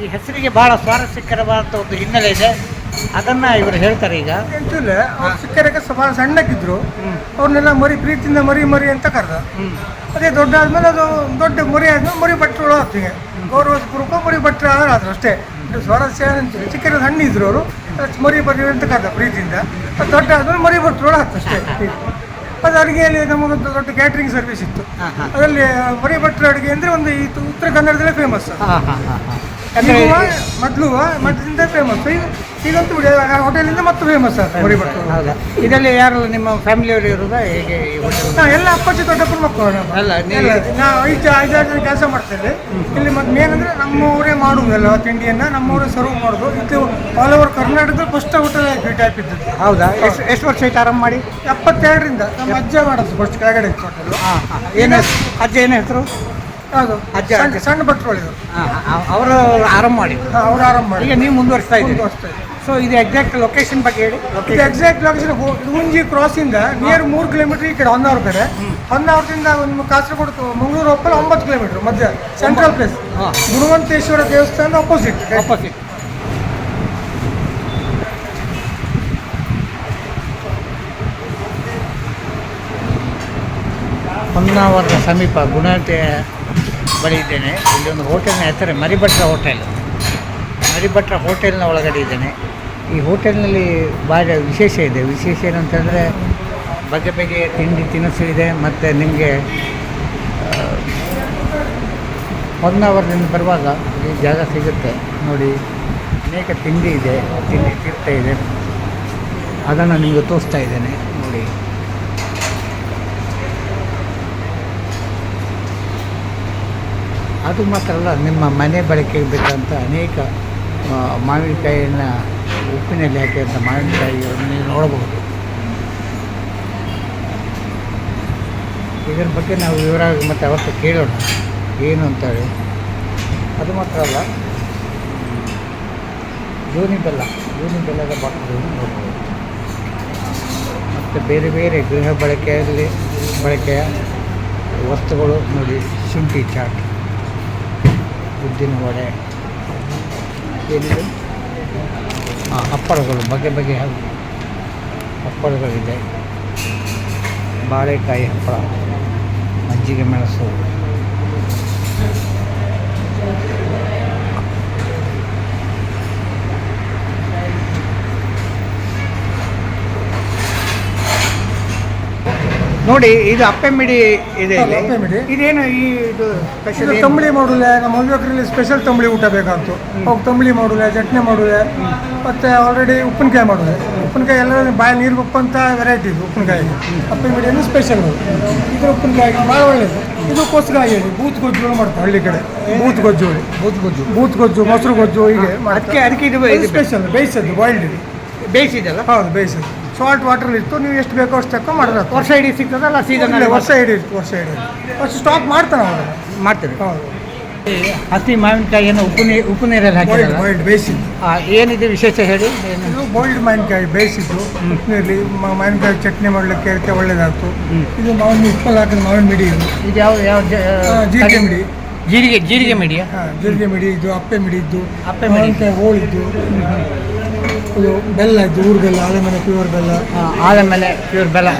ಈ ಹೆಸರಿಗೆ ಬಹಳ ಸ್ವಾರಸ್ಯಕರವಾದ ಒಂದು ಹಿನ್ನೆಲೆ ಇದೆ. ಅದನ್ನ ಇವರು ಹೇಳ್ತಾರೆ ಈಗ. ಎಂತಿಲ್ಲ ಅವ್ರು ಚಿಕ್ಕರಿಗೆ ಬಹಳ ಸಣ್ಣಕ್ಕಿದ್ರು. ಅವ್ರನ್ನೆಲ್ಲ ಮರಿ ಪ್ರೀತಿಯಿಂದ ಮರಿ ಮರಿ ಅಂತ ಕರೆದ. ಅದೇ ದೊಡ್ಡ ಆದ್ಮೇಲೆ ಅದು ದೊಡ್ಡ ಮರಿ ಆದ್ಮೇಲೆ ಮರಿ ಬಟ್ಟೆಗಳು ಆಗ್ತೀವಿ ಗೌರವ ಕುರುಪ ಮರಿ ಬಟ್ಟರು ಆದ್ರೆ ಆದ್ರೂ ಅಷ್ಟೇ. ಸ್ವಾರಸ್ಯ ಚಿಕ್ಕರ ಸಣ್ಣ ಇದ್ರು ಅವರು ಮರಿ ಬರಿ ಅಂತ ಕರೆದ ಪ್ರೀತಿಯಿಂದ. ಅದು ದೊಡ್ಡ ಆದ್ಮೇಲೆ ಮರಿ ಬಟ್ಟರು ಆಗ್ತದೆ ಅಷ್ಟೇ. ಅದು ಅಡುಗೆಯಲ್ಲಿ ನಮಗೊಂದು ದೊಡ್ಡ ಕ್ಯಾಟ್ರಿಂಗ್ ಸರ್ವಿಸ್ ಇತ್ತು. ಅದರಲ್ಲಿ ಮರಿ ಬಟ್ಟರು ಅಡುಗೆ ಅಂದರೆ ಒಂದು ಉತ್ತರ ಕನ್ನಡದಲ್ಲೇ ಫೇಮಸ್ ಮೊದಲು ಮೊದಲಿಂದ ಫೇಮಸ್ ಈಗಂತೂ ಹೋಟೆಲಿಂದ ಮತ್ತು ಫೇಮಸ್ ಮರಿ ಹೌದಾ. ಇದರಲ್ಲಿ ಯಾರು ನಿಮ್ಮ ಫ್ಯಾಮಿಲಿಯವರು ಇರೋದಾ ಹೇಗೆ ಈ ಹೋಟೆಲ್ ನಾ ಎಲ್ಲ ಅಪ್ಪಾಜಿ ದೊಡ್ಡಪ್ಪನ ಮಕ್ಕಳು ನಾವು. ಅಲ್ಲ, ನೀವು-. ನಾವು ಐದು ಐದಾರು ಜನ ಕೆಲಸ ಮಾಡ್ತೇವೆ ಇಲ್ಲಿ ಮತ್ತೆ ಮೇನ್ ಅಂದ್ರೆ ನಮ್ಮವರೇ ಮಾಡುವುದಲ್ಲ ತಿಂಡಿಯನ್ನ ನಮ್ಮವರೇ ಸರ್ವ್ ಮಾಡೋದು. ಇದು ಆಲ್ ಓವರ್ ಕರ್ನಾಟಕದ ಫಸ್ಟ್ ಹೋಟೆಲ್ ಟೈಪ್ ಇದ್ದದ್ದು. ಹೌದಾ? ಎಷ್ಟು ಎಷ್ಟು ವರ್ಷ ಆಯ್ತು ಆರಂಭ ಮಾಡಿ? ಎಪ್ಪತ್ತೆರಡರಿಂದ. ನಮ್ಮ ಅಜ್ಜ ಮಾಡೋದು ಫಸ್ಟ್ ಕೆಳಗಡೆ ಹೋಟೆಲ್ ಹಾಂ ಹಾಂ. ಏನು ಅಜ್ಜ ಏನು ಹೆಸರು? ಅಜ್ಜ, ಸಣ್ಣ ಭಟ್ರು ಅವರು ಆರಂಭ ಮಾಡಿ. ಅವ್ರು ಆರಂಭ ಮಾಡಿ. ಈಗ ನೀವು ಮುಂದುವರಿಸ್ತಾ ಇದ್ದೀರಿ. ಸೊ ಇದು ಎಕ್ಸಾಕ್ಟ್ ಲೊಕೇಶನ್ ಬಗ್ಗೆ ಹೇಳಿ. ಇದು ಎಕ್ಸಾಕ್ಟ್ ಲೊಕೇಶನ್ ಹುಂಜಿ ಕ್ರಾಸ್ ಇಂದ ನಿಯರ್ ಮೂರು ಕಿಲೋಮೀಟರ್ ಈ ಕಡೆ ಹೊನ್ನಾವರ ಬೇರೆ ಹೊನ್ನಾವರದಿಂದ ಒಂದು ಕಾಸರಗೋಡು ಮಂಗಳೂರು ಒಪ್ಪಲ್ಲಿ ಒಂಬತ್ತು ಕಿಲೋಮೀಟರ್ ಮಧ್ಯ. Central place. ಗುಣವಂತೇಶ್ವರ ದೇವಸ್ಥಾನ ಅಪೋಸಿಟ್ ಅಪೋಸಿಟ್ ಹೊನ್ನಾವರದ ಸಮೀಪ ಗುಣತೆ ಬಳಿ ಇದ್ದೇನೆ ಇಲ್ಲಿ ಒಂದು ಹೋಟೆಲ್ನ ಹೆಸರು ಮರಿಭಟ್ರ ಹೋಟೆಲ್ ಮರಿಭಟ್ರ ಹೋಟೆಲ್ನ ಒಳಗಡೆ ಇದ್ದೇನೆ. ಈ ಹೋಟೆಲ್ನಲ್ಲಿ ಭಾಳ ವಿಶೇಷ ಇದೆ. ವಿಶೇಷ ಏನಂತಂದರೆ ಬಗೆ ಬಗೆಯ ತಿಂಡಿ ತಿನಿಸು ಇದೆ. ಮತ್ತು ನಿಮಗೆ ಹೊನ್ನಾವರದಿಂದ ಬರುವಾಗ ಈ ಜಾಗ ಸಿಗುತ್ತೆ. ನೋಡಿ, ಅನೇಕ ತಿಂಡಿ ಇದೆ. ತಿಂಡಿ ತೀರ್ಥ ಇದೆ. ಅದನ್ನು ನಿಮಗೆ ತೋರಿಸ್ತಾ ಇದ್ದೇನೆ. ನೋಡಿ. ಅದು ಮಾತ್ರ ಅಲ್ಲ, ನಿಮ್ಮ ಮನೆ ಬಳಕೆಗೆ ಬೇಕಂತ ಅನೇಕ ಮಾವಿನಕಾಯಿಯನ್ನು ಉಪ್ಪಿನಲ್ಲಿ ಹಾಕಿದಂಥ ಮಾವಿನಕಾಯಿಯನ್ನು ನೀವು ನೋಡಬಹುದು. ಇದರ ಬಗ್ಗೆ ನಾವು ವಿವರ ಮತ್ತೆ ಅವತ್ತು ಕೇಳೋಣ. ಏನು ಅಂತೇಳಿ. ಅದು ಮಾತ್ರ ಅಲ್ಲ. ಜೂನಿ ಬೆಲ್ಲ, ಜೂನಿ ಬೆಲ್ಲದ ಬಾಟಲ್ಗಳನ್ನು ನೋಡ್ಬೋದು. ಮತ್ತು ಬೇರೆ ಬೇರೆ ಗೃಹ ಬಳಕೆಯಲ್ಲಿ, ಬಳಕೆಯ ವಸ್ತುಗಳು ನೋಡಿ, ಶುಂಠಿ ಚಾಟ್. ಉದ್ದಿನ ವಡೆ ಏನಿದೆ? ಹಾಂ ಹಪ್ಪಳಗಳು ಬಗೆ ಬಗೆಯ ಹಪ್ಪಳಗಳಿದೆ. ಬಾಳೆಕಾಯಿ ಹಪ್ಪಳ ಮಜ್ಜಿಗೆ ಮೆಣಸು. ನೋಡಿ ಇದು ಅಪ್ಪೆ ಮಿಡಿ ಇದೆ ಇಲ್ಲಿ. ಅಪ್ಪೆ ಮಿಡಿ. ಇದೇನು ಈ ಇದು ಸ್ಪೆಷಲ್ ಇದು ತಂಬಳಿ ಮಾಡುಲೆ ನಮ್ಮ ಮದುವೆಕರಲ್ಲಿ ಸ್ಪೆಷಲ್ ತಂಬಳಿ ಊಟ ಬೇಕಾಗ್ತು. ಅವಾಗ ತಂಬಳಿ ಮಾಡುಲೆ ಚಟ್ನಿ ಮಾಡುಲೆ ಮತ್ತೆ ಆಲ್ರೆಡಿ ಉಪ್ಪಿನಕಾಯಿ ಮಾಡುಲೆ ಉಪ್ಪಿನಕಾಯಿ ಎಲ್ಲ ಬಾಯಿ ನೀರು ಉಪ್ಪಂತ ವೆರೈಟಿ ಇದು ಉಪ್ಪಿನಕಾಯಿ. ಅಪ್ಪೆ ಮಿಡಿಯನ್ನು ಸ್ಪೆಷಲ್ ಇದು ಉಪ್ಪಿನಕಾಯಿ ಭಾಳ ಒಳ್ಳೇದು. ಇದು ಕೊಸ್ಗಾಯಿ ಹೇಳಿ ಬೂತ್ ಗೊಜ್ಜು ಮಾಡ್ತಾರೆ ಹಳ್ಳಿ ಕಡೆ. ಬೂತ್ ಗೊಜ್ಜು. ಬೂತ್ ಗೊಜ್ಜು. ಬೂತ್ ಗೊಜ್ಜು ಮೊಸರು ಗೊಜ್ಜು ಹೀಗೆ ಅದಕ್ಕೆ ಅದಕ್ಕೆ ಇದು ಸ್ಪೆಷಲ್ ಬೇಯಿಸೋದು ಬಾಯ್ಲ್ಡ್ ಬೇಯಿಸಿದೆಲ್ಲ ಬೇಯಿಸಿದಲ್ಲ ಹೌದು ಬೇಯಿಸೋದು. ಸಾಲ್ಟ್ ವಾಟರ್ ಇತ್ತು ನೀವು ಎಷ್ಟು ಬೇಕೋ ಅಷ್ಟು ತಕ್ಕ ಮಾಡಿದ್ರೆ ವರ್ಷ ಇಡೀ ಸಿಗ್ತದಲ್ಲ ಸೀಸನ್ ವರ್ಷ ಇಡೀ ವರ್ಷ ಇಡೀ. ವರ್ಷ ಸ್ಟಾಕ್ ಮಾಡ್ತಾನೆ ಅವರು. ಮಾಡ್ತೀವಿ ಹೌದು. ಹಸಿ ಮಾವಿನಕಾಯಿಯನ್ನು ಉಪ್ಪು ನೀರು ಉಪ್ಪು ನೀರಲ್ಲಿ ಹಾಕಿ ಬಾಯ್ಲ್ಡ್ ಬೇಯಿಸಿದ್ದು. ಏನಿದೆ ವಿಶೇಷ ಹೇಳಿ? ಏನು? ಇದು ಬಾಯ್ಲ್ಡ್ ಮಾವಿನಕಾಯಿ ಬೇಯಿಸಿದ್ದು. ಉಪ್ಪಿನಲ್ಲಿ ಮಾವಿನಕಾಯಿ ಚಟ್ನಿ ಮಾಡಲಿಕ್ಕೆ ಅದಕ್ಕೆ ಒಳ್ಳೇದಾಯ್ತು. ಇದು ಮಾವಿನ ಉಪ್ಪಲ್ಲಿ ಹಾಕಿದ ಮಾವಿನ ಮಿಡಿ ಇದು. ಇದು ಯಾವ ಯಾವ ಆ, ಜೀರಿಗೆ ಮಿಡಿ. ಜೀರಿಗೆ ಜೀರಿಗೆ ಮಿಡಿಯಾ? ಹಾಂ ಜೀರಿಗೆ ಮಿಡಿ ಇದ್ದು ಅಪ್ಪೆ ಮಿಡಿ ಇದ್ದು ಅಪ್ಪೆ. ಮಾವಿನಕಾಯಿ ಹೋಳಿದ್ದು. ಇದು ಬೆಲ್ಲ ಇದ್ದು ಊರು ಬೆಲ್ಲ ಆಲೆಮನೆ ಪ್ಯೂರ್ ಬೆಲ್ಲ. ಆದಮೇಲೆ ಪ್ಯೂರ್ ಬೆಲ್ಲ.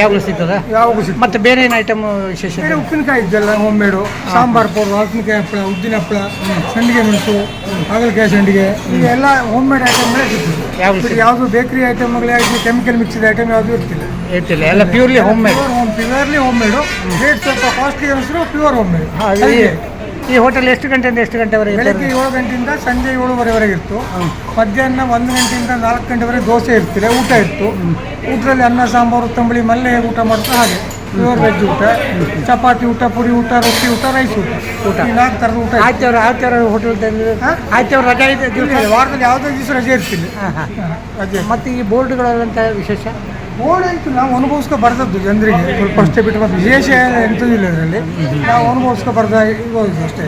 ಯಾವಾಗಲೂ ಸಿಗ್ತದ? ಯಾವಾಗಲೂ ಸಿಗ್ತದೆ. ಮತ್ತೆ ಬೇರೆ ಏನು ಐಟಮ್ ವಿಶೇಷ ಬೇರೆ ಉಪ್ಪಿನಕಾಯಿ ಇದ್ದೆಲ್ಲ ಹೋಮ್ಮೇಡು ಸಾಂಬಾರ್ ಪೌಡರ್ ಹಲಸಿನಕಾಯಿ ಹಪ್ಪಳ ಉದ್ದಿನ ಹಪ್ಪಳ ಸಂಡಿಗೆ ಮೆಣಸು ಹಾಗಲಕಾಯಿ ಸಂಡಿಗೆ. ಇವೆಲ್ಲ ಹೋಮ್ ಮೇಡ್ ಐಟಮ್ಗಳೇ ಸಿಗ್ತದೆ. ಯಾವುದು ಯಾವುದು ಬೇಕರಿ ಐಟಮ್ಗಳೇ ಆಗಲಿ ಕೆಮಿಕಲ್ ಮಿಕ್ಸಿದ ಐಟಮ್ ಯಾವುದು ಇರ್ತಿಲ್ಲ. ಇರ್ತಿಲ್ಲ ಎಲ್ಲ purely home made home purely home. Made rate ಸ್ವಲ್ಪ ಕಾಸ್ಟ್ಲಿ ಅನಿಸಿದ್ರು ಪ್ಯೂರ್ ಹೋಮ್ ಮೇಡ್ ಈ ಹೋಟೆಲ್ ಎಷ್ಟು ಗಂಟೆಯಿಂದ ಎಷ್ಟು ಗಂಟೆವರೆಗೆ ಬೆಳಗ್ಗೆ? ಏಳು ಗಂಟೆಯಿಂದ ಸಂಜೆ ಏಳುವರೆವರೆಗೆ ಇತ್ತು. ಮಧ್ಯಾಹ್ನ ಒಂದು ಗಂಟೆಯಿಂದ ನಾಲ್ಕು ಗಂಟೆವರೆಗೆ ದೋಸೆ ಇರ್ತಿದೆ ಊಟ ಇತ್ತು. ಊಟದಲ್ಲಿ ಅನ್ನ ಸಾಂಬಾರು ತಂಬಳಿ ಮಲ್ಲೆ ಊಟ ಮಾಡ್ತಾ ಹಾಗೆ. ಪ್ಯೂರ್ ವೆಜ್ ಊಟ ಚಪಾತಿ ಊಟ ಪುರಿ ಊಟ ರೊಟ್ಟಿ ಊಟ ರೈಸ್ ಊಟ. ಊಟ. ನಾಲ್ಕು ಥರದ ಊಟ ಆಯ್ತವ್ರ ಆಯ್ತವ್ರು ಹೋಟೆಲ್ ಆಯ್ತವ್ರ ರಜೆ ಇದೆ ವಾರದಲ್ಲಿ ಯಾವುದೇ ದಿವಸ ರಜೆ ಇರ್ತಿಲ್ಲ ರಜೆ. ಮತ್ತು ಈ ಬೋರ್ಡ್ಗಳಂತ ವಿಶೇಷ? ಅಂತೂ ನಾವು ಅನುಭವಿಸ್ಕೊ ಬರ್ದದ್ದು ಜನರಿಗೆ. ಸ್ವಲ್ಪ ಅಷ್ಟೇ ಬಿಟ್ಟು ಮತ್ತೆ ವಿಶೇಷ ಎಂಥದಿಲ್ಲ ಅದರಲ್ಲಿ. ನಾವು ಅನುಭವಿಸ್ಕೊ ಬರ್ದ ಹೋಗಿದ್ದು ಅಷ್ಟೇ.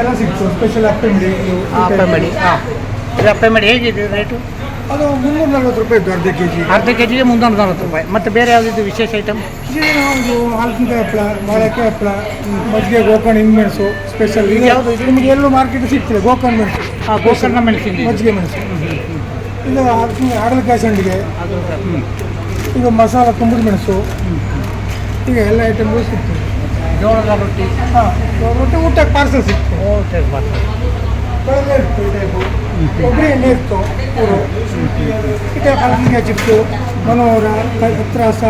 ಎಲ್ಲ ಸಿಕ್ತು. ಸ್ಪೆಷಲ್ ಅಪ್ಪೆ ಮಡಿ ಅಪ್ಪೆ ಮಾಡಿ ಹಾಂ ಅಪ್ಪೆ ಮಾಡಿ ಹೇಗಿದೆ ರೇಟು ಅದು ಮುನ್ನೂರ ನಲ್ವತ್ತು ರೂಪಾಯಿ ಇತ್ತು ಅರ್ಧ ಕೆ ಜಿ ಅರ್ಧ ಕೆ ಜಿಗೆ ಮುನ್ನೂರ ನಲ್ವತ್ತು ರೂಪಾಯಿ. ಮತ್ತು ಬೇರೆ ಯಾವುದಿದ್ದು ವಿಶೇಷ ಐಟಮ್ ಒಂದು ಹಾಲಕ್ಕಿಕಾಯಿ ಹಪ್ಪಳ ಬಾಳೆಕಾಯಿ ಹಪ್ಪಳ ಮಜ್ಜಿಗೆ ಗೋಕರ್ಣ ಇನ್ಮೆಣಸು ಸ್ಪೆಷಲ್ ಇದು ಯಾವುದು? ನಿಮಗೆ ಎಲ್ಲೂ ಮಾರ್ಕೆಟ್ ಸಿಗ್ತದೆ ಗೋಕರ್ಣ ಮೆಣಸು. ಗೋಕರ್ಣ ಮೆಣಸಿನ ಮಜ್ಜಿಗೆ ಮೆಣಸು. ಇಲ್ಲ ಹಾಗಲಕಾಯಿ ಸಂಡಿಗೆ. ಈಗ ಮಸಾಲ ಕುಂಬಳ ಮೆಣಸು. ಈಗ ಎಲ್ಲ ಐಟಮ್ಗಳು ಸಿಗ್ತದೆ. ಜೋಳದ ರೊಟ್ಟಿ. ಹಾಂ ರೊಟ್ಟಿ ಊಟಕ್ಕೆ ಪಾರ್ಸಲ್ ಸಿಗ್ತದೆ. ಓಕೆ ಪಾರ್ಸಲ್ ಇತ್ತು ಟೈಪು ಕೊಬ್ಬರಿ ಎಣ್ಣೆ ಇತ್ತು ಊರು ಈ ಟೈಪ್ ಹಲಸಿಗೆ ಚಿಪ್ಸು ಮನೋಹರ ಹತ್ರಾಸ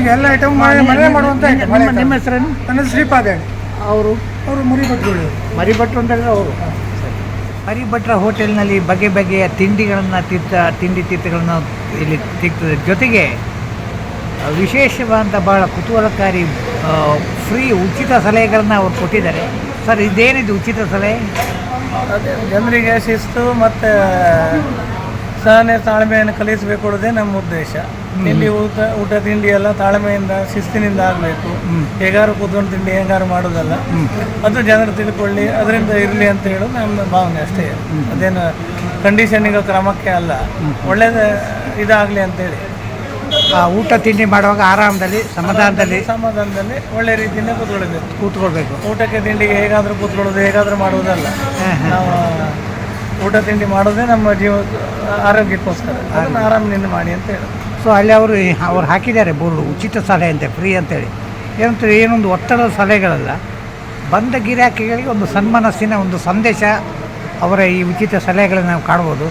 ಈಗ ಎಲ್ಲ ಐಟಮ್ ಮನೆ ಮನೆ ಮಾಡುವಂಥ ಐಟಮ್ ನಿಮ್ಮ ಹೆಸರೇನು? ನನ್ನ ಶ್ರೀಪಾದ ಅವರು? ಅವರು ಮರಿಭಟ್ರು ಮರಿಭಟ್ರು ಅಂತ ಅಂತಂದರೆ ಅವರು. ಮರಿಭಟ್ರ ಹೋಟೆಲ್ನಲ್ಲಿ ಬಗೆ ಬಗೆಯ ತಿಂಡಿಗಳನ್ನು ತಿತ್ತ, ತಿಂಡಿ ತಿತ್ತಗಳನ್ನು ಇಲ್ಲಿ ಸಿಗ್ತದೆ ಜೊತೆಗೆ ವಿಶೇಷವಾದಂಥ ಬಹಳ ಕುತೂಹಲಕಾರಿ ಫ್ರೀ ಉಚಿತ ಸಲಹೆಗಳನ್ನು ಅವರು ಕೊಟ್ಟಿದ್ದಾರೆ. ಸರ್, ಇದೇನಿದು ಉಚಿತ ಸಲಹೆ? ಅದೇ, ಜನರಿಗೆ ಶಿಸ್ತು ಮತ್ತು, ಸಹನೆ ತಾಳ್ಮೆಯನ್ನು ಕಲಿಸಬೇಕು ನಮ್ಮ ಉದ್ದೇಶ. ಇಲ್ಲಿ ಊಟ ಊಟ ತಿಂಡಿ ಎಲ್ಲ ತಾಳ್ಮೆಯಿಂದ ಶಿಸ್ತಿನಿಂದ ಆಗಬೇಕು. ಹೇಗಾರು ಕೂತ್ಕೊಂಡು ತಿಂಡಿ ಹೇಗಾರು ಮಾಡೋದಲ್ಲ. ಅದು ಜನರು ತಿಳ್ಕೊಳ್ಳಿ ಅದರಿಂದ ಇರಲಿ ಅಂತ ಹೇಳೋದು ನಮ್ಮ ಭಾವನೆ ಅಷ್ಟೇ. ಅದೇನು ಕಂಡೀಷನಿಗೆ ಕ್ರಮಕ್ಕೆ ಅಲ್ಲ. ಒಳ್ಳೇದು ಇದಾಗಲಿ ಅಂತೇಳಿ. ಆ ಊಟ ತಿಂಡಿ ಮಾಡುವಾಗ ಆರಾಮದಲ್ಲಿ ಸಮಾಧಾನದಲ್ಲಿ ಸಮಾಧಾನದಲ್ಲಿ ಒಳ್ಳೆ ರೀತಿಯಿಂದ ಕೂತ್ಕೊಳ್ಬೇಕು. ಕೂತ್ಕೊಳ್ಬೇಕು. ಊಟಕ್ಕೆ ತಿಂಡಿಗೆ ಹೇಗಾದರೂ ಕೂತ್ಕೊಳ್ಳೋದು ಹೇಗಾದರೂ ಮಾಡುವುದಲ್ಲ. ನಾವು ಊಟ ತಿಂಡಿ ಮಾಡೋದೇ ನಮ್ಮ ಜೀವ ಆರೋಗ್ಯಕ್ಕೋಸ್ಕರ. ಅದನ್ನು ಆರಾಮಿನಿಂದ ಮಾಡಿ ಅಂತ ಹೇಳಿ ಸೊ ಅಲ್ಲಿ ಅವರು ಅವ್ರು ಹಾಕಿದ್ದಾರೆ ಬೋರ್ಡು, ಉಚಿತ ಸಲಹೆ ಅಂತೆ, ಫ್ರೀ ಅಂತೇಳಿ. ಏನಂತ ಏನೊಂದು ಒತ್ತಡದ ಸಲಹೆಗಳಲ್ಲ, ಬಂದ ಗಿರಾಕಿಗಳಿಗೆ ಒಂದು ಸನ್ಮನಸ್ಸಿನ ಒಂದು ಸಂದೇಶ ಅವರ ಈ ಉಚಿತ ಸಲಹೆಗಳನ್ನು ನಾವು ಕಾಣ್ಬೋದು.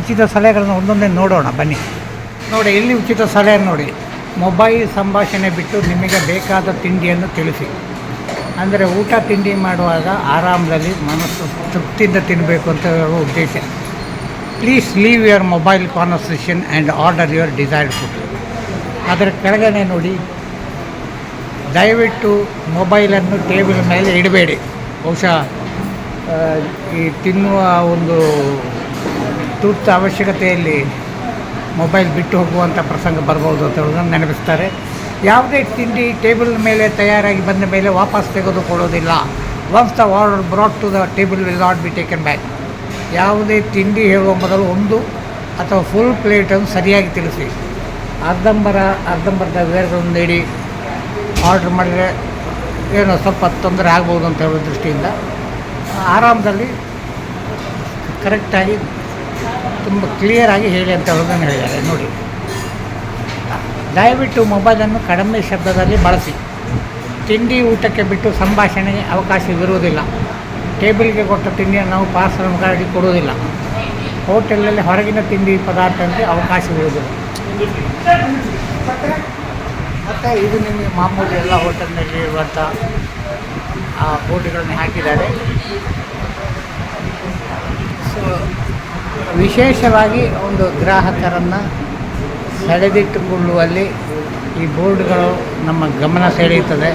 ಉಚಿತ ಸಲಹೆಗಳನ್ನು ಒಂದೊಂದೇ ನೋಡೋಣ, ಬನ್ನಿ. ನೋಡಿ ಇಲ್ಲಿ ಉಚಿತ ಸಲಹೆ ನೋಡಿ. ಮೊಬೈಲ್ ಸಂಭಾಷಣೆ ಬಿಟ್ಟು ನಿಮಗೆ ಬೇಕಾದ ತಿಂಡಿಯನ್ನು ತಿಳಿಸಿ. ಅಂದರೆ ಊಟ ತಿಂಡಿ ಮಾಡುವಾಗ ಆರಾಮದಲ್ಲಿ ಮನಸ್ಸು ತೃಪ್ತಿಯಿಂದ ತಿನ್ನಬೇಕು ಅಂತ ಹೇಳುವ ಉದ್ದೇಶ. Please leave your mobile conversation and order your desired food ಅದರ ಕೆಳಗಡೆ ನೋಡಿ, ದಯವಿಟ್ಟು ಮೊಬೈಲನ್ನು ಟೇಬಲ್ ಮೇಲೆ ಇಡಬೇಡಿ. ಬಹುಶಃ ಈ ತಿನ್ನುವ ಒಂದು ತುರ್ತು ಅವಶ್ಯಕತೆಯಲ್ಲಿ ಮೊಬೈಲ್ ಬಿಟ್ಟು ಹೋಗುವಂಥ ಪ್ರಸಂಗ ಬರ್ಬೋದು ಅಂತ ಹೇಳೋದನ್ನು ನೆನಪಿಸ್ತಾರೆ. ಯಾವುದೇ ತಿಂಡಿ ಟೇಬಲ್ ಮೇಲೆ ತಯಾರಾಗಿ ಬಂದ ಮೇಲೆ ವಾಪಸ್ ತೆಗೆದುಕೊಳ್ಳೋದಿಲ್ಲ. Once the order brought to the table will not be taken back ಯಾವುದೇ ತಿಂಡಿ ಹೇಳುವ ಮೊದಲು ಒಂದು ಅಥವಾ ಫುಲ್ ಪ್ಲೇಟನ್ನು ಸರಿಯಾಗಿ ತಿಳಿಸಿ. ಅರ್ಧಂಬರ ಅರ್ಧಂಬರ್ಧ ವಿವರಗಳನ್ನು ನೀಡಿ. ಆರ್ಡ್ರ್ ಮಾಡಿದರೆ ಏನೋ ಸ್ವಲ್ಪ ತೊಂದರೆ ಆಗ್ಬೋದು ಅಂತ ಹೇಳೋ ದೃಷ್ಟಿಯಿಂದ. ಆರಾಮದಲ್ಲಿ ಕರೆಕ್ಟಾಗಿ ತುಂಬ ಕ್ಲಿಯರಾಗಿ ಹೇಳಿ ಅಂತ ಹೇಳೋದನ್ನು ಹೇಳಿದ್ದಾರೆ. ನೋಡಿ. ದಯವಿಟ್ಟು ಮೊಬೈಲನ್ನು ಕಡಿಮೆ ಶಬ್ದದಲ್ಲಿ ಬಳಸಿ. ತಿಂಡಿ ಊಟಕ್ಕೆ ಬಿಟ್ಟು ಸಂಭಾಷಣೆಗೆ ಅವಕಾಶವಿರುವುದಿಲ್ಲ. ಟೇಬಲ್ಗೆ ಕೊಟ್ಟ ತಿಂಡಿಯನ್ನು ನಾವು ಪಾರ್ಸಲ್ ಮುಖಾಂತರ ಕೊಡುವುದಿಲ್ಲ. ಹೋಟೆಲಲ್ಲಿ ಹೊರಗಿನ ತಿಂಡಿ ಪದಾರ್ಥಕ್ಕೆ ಅವಕಾಶವಿರುವುದಿಲ್ಲ ಮತ್ತು ಇದು ನಿಮಗೆ ಮಾಮೂಲಿ ಎಲ್ಲ ಹೋಟೆಲ್ನಲ್ಲಿ ಇರುವಂಥ ಆ ಬೋರ್ಡ್ಗಳನ್ನು ಹಾಕಿದ್ದಾರೆ. ಸೊ ವಿಶೇಷವಾಗಿ ಒಂದು ಗ್ರಾಹಕರನ್ನು ಸೆಳೆದಿಟ್ಟುಕೊಳ್ಳುವಲ್ಲಿ ಈ ಬೋರ್ಡ್ಗಳು ನಮ್ಮ ಗಮನ ಸೆಳೆಯುತ್ತದೆ.